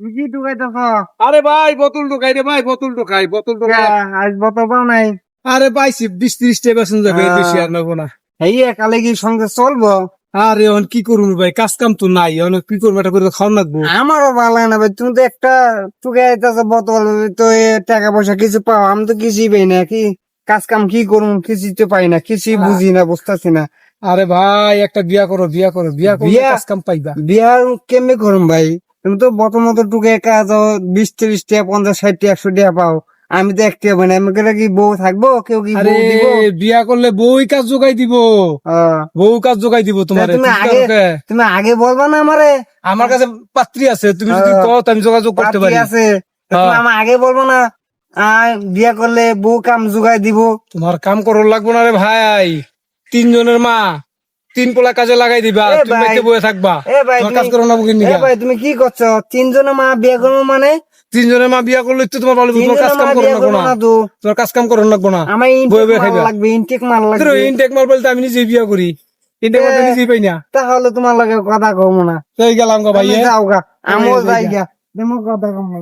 কি ঢুকাইতেছ? আরে ভাই বোতল ঢুকাই রে ভাই বোতল ঢুকাই বোতল ঢুকাই। আজ বত পাও নাই। আরে পাইছি বিশ ত্রিশটা বেসন যাবে বেশি আর নেব না। এই কালে কি সঙ্গে চলবো? আরে এখন কি করব ভাই কাজ কাম তো নাই এখন কি করব এটা করে খাওয়ান লাগবো। আমারও ভালো লাগে না ভাই তুমি তো একটা টুকাইতেছ বোতল তো টাকা পয়সা কিছু পাও আমি তো কিছুই পাই না কি কাজ কাম কি করুম কিছুই তো পাই না কিছুই বুঝি না বুঝতেছি না। আরে ভাই একটা বিয়া করো বিয়া করো বিয়া করো? কাজ কাম পাইবা। বিয়া কেমনে করুম ভাই? তুমি তো বত মতো টুকে কাজ বিশ ত্রিশ টাকা পঞ্চাশ ষাট টাকা একশো টাকা পাও। আমি তো একটা মানে আমি করে কি বউ থাকব? কেউ কি আরে বিয়া করলে বই কাজ যোগাই দিব। বউ কাজ যোগাই দিব তোমার তুমি আগে- বলবা না আমারে? আমার কাছে পাত্রী আছে তুমি যদি। কও আমি যোগাযোগ করতে পারি। আছে। আমার আগে বলব না বিয়া করলে বউ কাম যোগাই দিব। তোমার কাম করো লাগবো না রে ভাই। তিনজনের মা। তিন পোলা কাজে লাগাই দিবা তুমি। বয়ে থাকবা। কাজ করো না বুকিং এ ভাই তুমি কি করছ? তিনজনে মা বিয়া করব মানে? তিনজনের মা বিয়া করলে তো তোমার ভালো তোমার কাজ কাম করো না তোমার কাজ কাম করো না আমার বয়ে ইনটেক বয়ে মাল খাইবা। লাগবে ইনটেক মাল লাগবে। ইনটেক মাল বলতে আমি নিজে বিয়া করি। ইনটেক মাল নিজেই পাই না। তাহলে তোমার লাগে কথা কমো না। তাই গেলাম গো ভাই যাও গা আমিও যাই গা। কথা কমো